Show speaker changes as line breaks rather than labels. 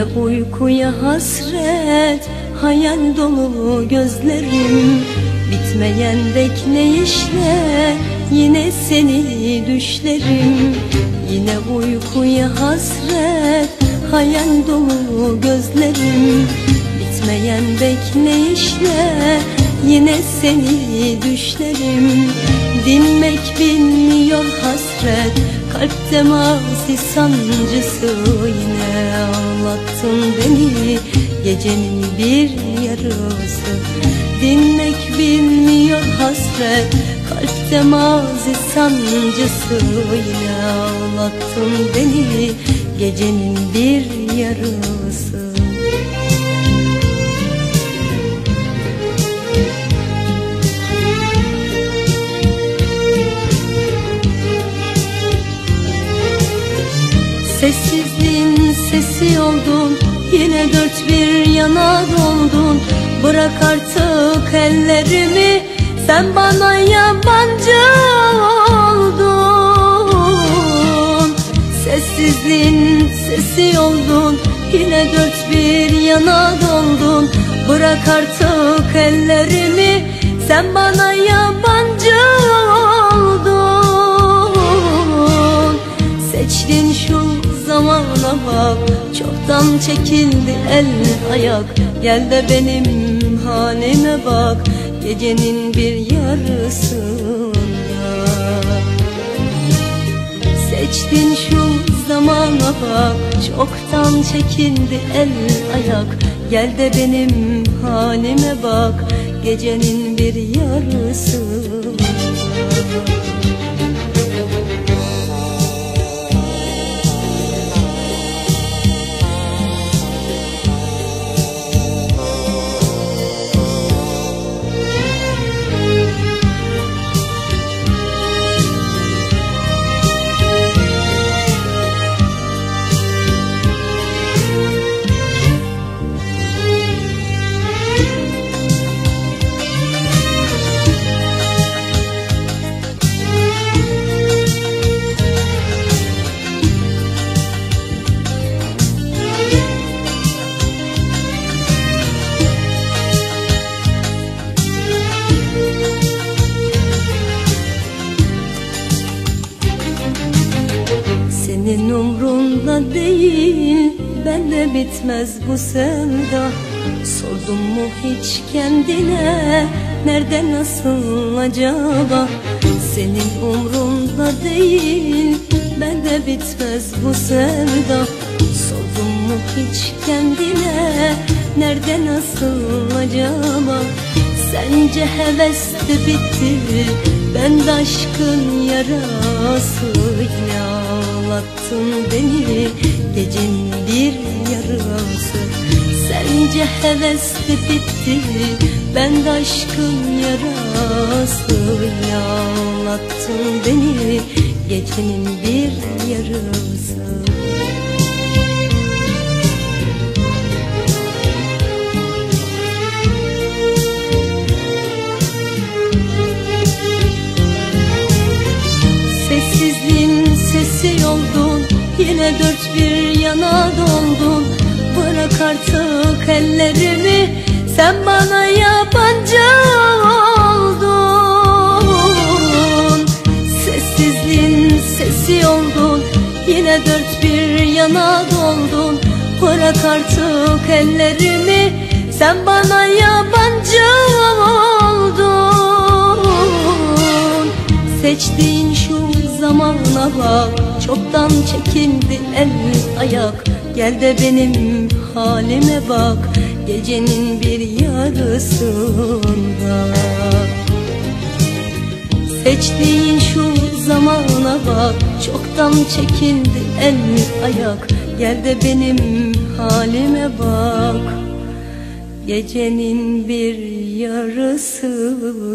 Yine uykuya hasret Hayal dolu gözlerim. Bitmeyen bekleyişle Yine seni düşlerim. Yine uykuya hasret Hayal dolu gözlerim. Bitmeyen bekleyişle Yine seni düşlerim. Dinmek bilmiyor hasret Kalp temasi sancısı Yine ağlattın beni. Gecenin bir yarısı Dinmek bilmiyor hasret. Kalp temasi sancısı Yine ağlattın beni. Gecenin bir yarısı Sessizliğin sesi oldun Yine dört bir yana doldun. Bırak artık ellerimi Sen bana yabancı oldun. Sessizliğin sesi oldun Yine dört bir yana doldun. Bırak artık ellerimi Sen bana yabancı oldun. Seçtin şu zamana bak. Çoktan çekildi el ayak. Gel de benim halime bak. Gecenin bir yarısında Seçtin şu zamana bak. Çoktan çekildi el ayak. Gel de benim halime bak. Gecenin bir yarısında Senin umrunda değil Bende bitmez bu sevda. Sordun mu hiç kendine Nerede nasıl acaba? Senin umrunda değil Bende bitmez bu sevda. Sordun mu hiç kendine Nerede nasıl acaba? Sence heves de bitti Ben de aşkın yarasıyla ağlattın beni Gecenin bir yarısı. Sence heves de bitti Ben de aşkın yarasıyla ağlattın beni Gecenin bir yarısı Yine dört bir yana doldun Bırak artık ellerimi. Sen bana yabancı oldun. Sessizliğin sesi oldun. Yine dört bir yana doldun Bırak artık ellerimi. Sen bana yabancı oldun. Seçtiğin şu zamana bak Çoktan çekildi el ayak. Gel de benim halime bak. Gecenin bir yarısında. Seçtiğin şu zamana bak. Çoktan çekildi el ayak. Gel de benim halime bak. Gecenin bir yarısında